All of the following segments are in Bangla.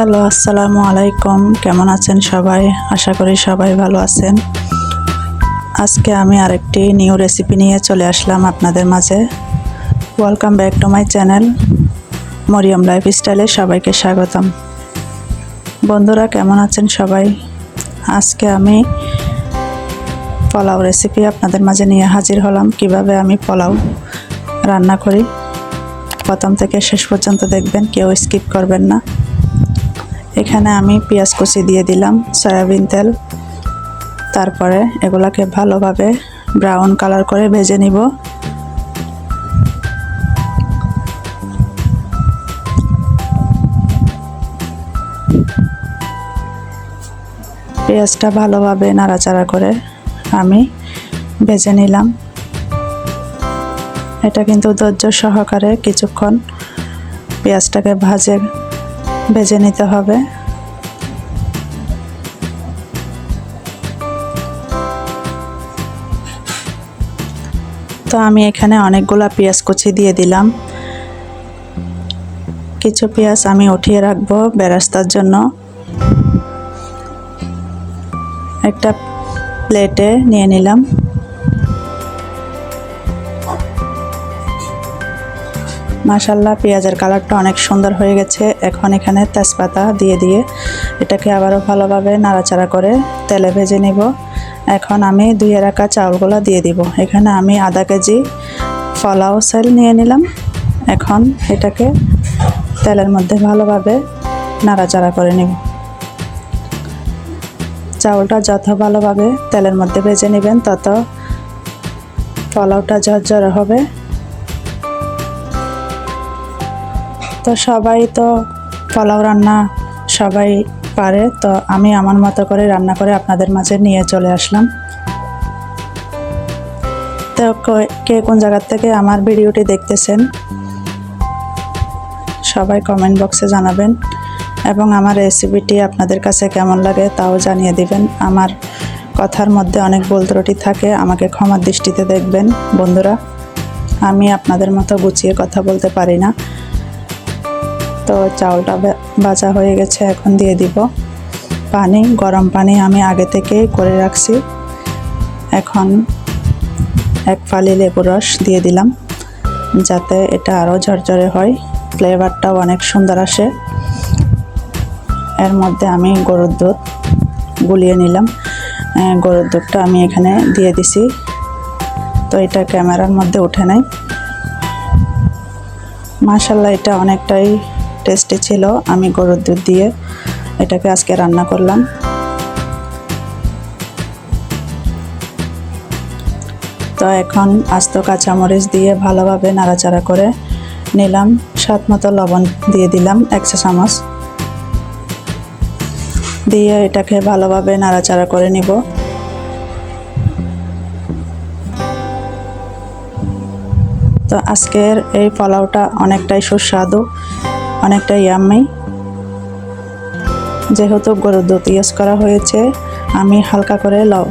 হ্যালো, আসসালামু আলাইকুম। কেমন আছেন সবাই? আশা করি সবাই ভালো আছেন। আজকে আমি আরেকটি নিউ রেসিপি নিয়ে চলে আসলাম আপনাদের মাঝে। Welcome back to my channel, Maryam life স্টাইলে সবাইকে স্বাগতম। বন্ধুরা, কেমন আছেন সবাই? আজকে আমি পোলাও রেসিপি আপনাদের মাঝে নিয়ে হাজির হলাম। কীভাবে আমি পোলাও রান্না করি, প্রথম থেকে শেষ পর্যন্ত দেখবেন, কেউ স্কিপ করবেন না। এখানে আমি পেঁয়াজ কুচি দিয়ে দিলাম, সয়াবিন তেল। তারপরে এগুলাকে ভালোভাবে ব্রাউন কালার করে ভেজে নিব। পেঁয়াজটা ভালোভাবে নাড়াচাড়া করে আমি ভেজে নিলাম। এটা কিন্তু ধৈর্য সহকারে কিছুক্ষণ পেঁয়াজটাকে ভাজে, ভেজে নিতে হবে। তো আমি এখানে অনেকগুলা পেঁয়াজ কুচি দিয়ে দিলাম। কিছু পেঁয়াজ আমি উঠিয়ে রাখব বেরাস্তার জন্য। একটা প্লেটে নিয়ে নিলাম। মাশাল্লাহ পেঁয়াজের কালারটা অনেক সুন্দর হয়ে গেছে। এখন এখানে তেজপাতা দিয়ে দিয়ে এটাকে আবারও ভালোভাবে নাড়াচাড়া করে তেলে ভেজে নিব। এখন আমি ধুয়ে রাখা চাউলগুলো দিয়ে দিব। এখানে আমি আধা কেজি ফলাও সেল নিয়ে নিলাম। এখন এটাকে তেলের মধ্যে ভালোভাবে নাড়াচাড়া করে নিব। চাউলটা যত ভালোভাবে তেলের মধ্যে ভেজে নেবেন, তত পোলাওটা ঝরঝরে হবে। তো সবাই তো পোলাও রান্না সবাই পারে, তো আমি আমার মতো করে রান্না করে আপনাদের মাঝে নিয়ে চলে আসলাম। তো কে কোন জায়গার থেকে আমার ভিডিওটি দেখতেছেন, সবাই কমেন্ট বক্সে জানাবেন এবং আমার রেসিপিটি আপনাদের কাছে কেমন লাগে তাও জানিয়ে দিবেন। আমার কথার মধ্যে অনেক ভুল ত্রুটি থাকে, আমাকে ক্ষমার দৃষ্টিতে দেখবেন। বন্ধুরা, আমি আপনাদের মতো গুছিয়ে কথা বলতে পারি না। তো চাউলটা ভাজা হয়ে গেছে, এখন দিয়ে দিব পানি। গরম পানি আমি আগে থেকেই করে রাখছি। এখন এক ফালি লেবু রস দিয়ে দিলাম, যাতে এটা আরও ঝরঝরে হয়। ফ্লেভারটাও অনেক সুন্দর আসে। এর মধ্যে আমি গরুর দুধ গুলিয়ে নিলাম। গরুর দুধটা আমি এখানে দিয়ে দিছি। তো এটা ক্যামেরার মধ্যে উঠে নাই। মাশাল্লাহ, এটা অনেকটাই টেস্টি ছিল। আমি গরুর দুধ দিয়ে এটাকে আজকে রান্না করলাম। তো এখন আস্ত কাঁচামরিচ দিয়ে ভালোভাবে নাড়াচাড়া করে নিলাম। স্বাদ মতো লবণ দিয়ে দিলাম একশো চামচ। দিয়ে এটাকে ভালোভাবে নাড়াচাড়া করে নিব। তো আজকের এই পোলাওটা অনেকটাই সুস্বাদু। অনেকটাই ইয়াম্মি। যেহেতু গরুর দুধ ইউজ করা হয়েছে, আমি হালকা করে লব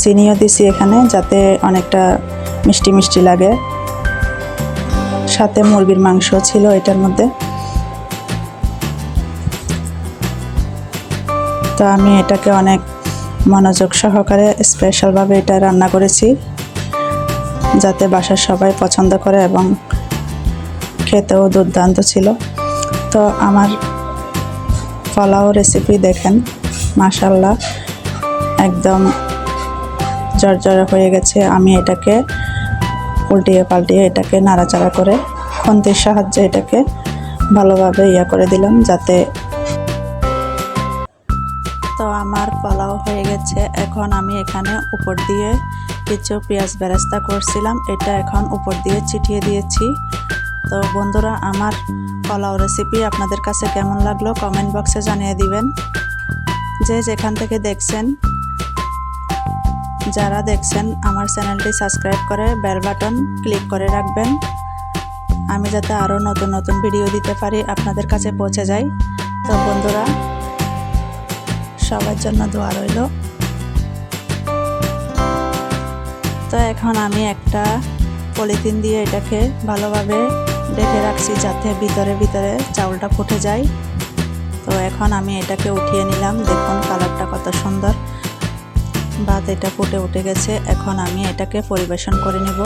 চিনিও দিছি এখানে যাতে অনেকটা মিষ্টি মিষ্টি লাগে। সাথে মুরগির মাংস ছিল এটার মধ্যে। তো আমি এটাকে অনেক মনোযোগ সহকারে স্পেশালভাবে এটা রান্না করেছি, যাতে বাসার সবাই পছন্দ করে এবং খেতেও দুর্দান্ত ছিল। তো আমার পোলাও রেসিপি দেখেন মাশাল্লাহ একদম জর্জরে হয়ে গেছে। আমি এটাকে উল্টিয়ে পাল্টিয়ে এটাকে নাড়াচাড়া করে খন্তির সাহায্যে এটাকে ভালোভাবে ইয়া করে দিলাম যাতে তো আমার পোলাও হয়ে গেছে। এখন আমি এখানে উপর দিয়ে কিছু পেঁয়াজ বেরেস্তা করছিলাম। এটা এখন উপর দিয়ে ছিটিয়ে দিয়েছি। তো বন্ধুরা, আমার পোলাও রেসিপি আপনাদের কাছে কেমন লাগল কমেন্ট বক্সে জানিয়ে দিবেন। যে যেখান থেকে দেখছেন, যারা দেখছেন, আমার চ্যানেলটি সাবস্ক্রাইব করে বেল বাটন ক্লিক করে রাখবেন। আমি যাতে আরও নতুন নতুন ভিডিও দিতে পারি, আপনাদের কাছে পৌঁছে যাই। তো বন্ধুরা, সবার জন্য দোয়া রইল। তো এখন আমি একটা পলিথিন দিয়ে এটাকে ভালোভাবে রেখে রাখছি যাতে ভিতরে ভিতরে চাউলটা ফুটে যায়। তো এখন আমি এটাকে উঠিয়ে নিলাম, দেখুন কালারটা কত সুন্দর। ভাত এটা ফুটে উঠে গেছে, এখন আমি এটাকে পরিবেশন করে নিব।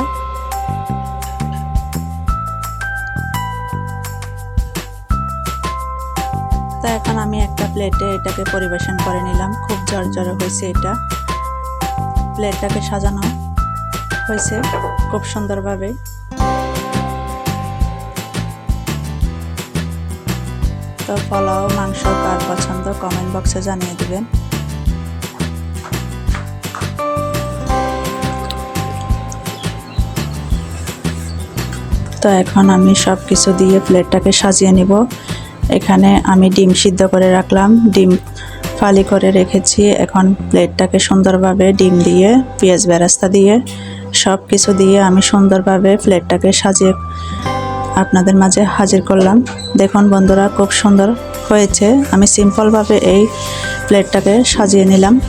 তো এখন আমি একটা প্লেটে এটাকে পরিবেশন করে নিলাম, খুব জর্জরে হয়েছে এটা। প্লেটটাকে সাজানো হয়েছে খুব সুন্দরভাবে। তো পোলাও, মাংস কার পছন্দ কমেন্ট বক্সে জানিয়ে দিবেন। তো এখন আমি সব কিছু দিয়ে প্লেটটাকে সাজিয়ে নিব। এখানে আমি ডিম সিদ্ধ করে রাখলাম। ডিম ফালি করে রেখেছি। এখন প্লেটটাকে সুন্দরভাবে ডিম দিয়ে, পেঁয়াজ বেরাস্তা দিয়ে সব কিছু দিয়ে আমি সুন্দরভাবে প্লেটটাকে সাজিয়ে আপনাদের মাঝে হাজির করলাম। দেখুন বন্ধুরা, খুব সুন্দর হয়েছে। আমি সিম্পলভাবে এই প্লেটটাকে সাজিয়ে নিলাম।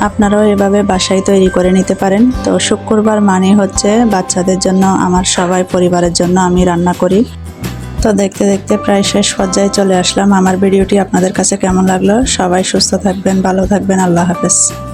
আপনারাও এভাবে বাসায় তৈরি করে নিতে পারেন। তো শুক্রবার মানে হচ্ছে বাচ্চাদের জন্য, আমার সবাই পরিবারের জন্য আমি রান্না করি। তো দেখতে দেখতে প্রায় শেষ পর্যায়ে চলে আসলাম। আমার ভিডিওটি আপনাদের কাছে কেমন লাগল? সবাই সুস্থ থাকবেন, ভালো থাকবেন। আল্লাহ হাফেজ।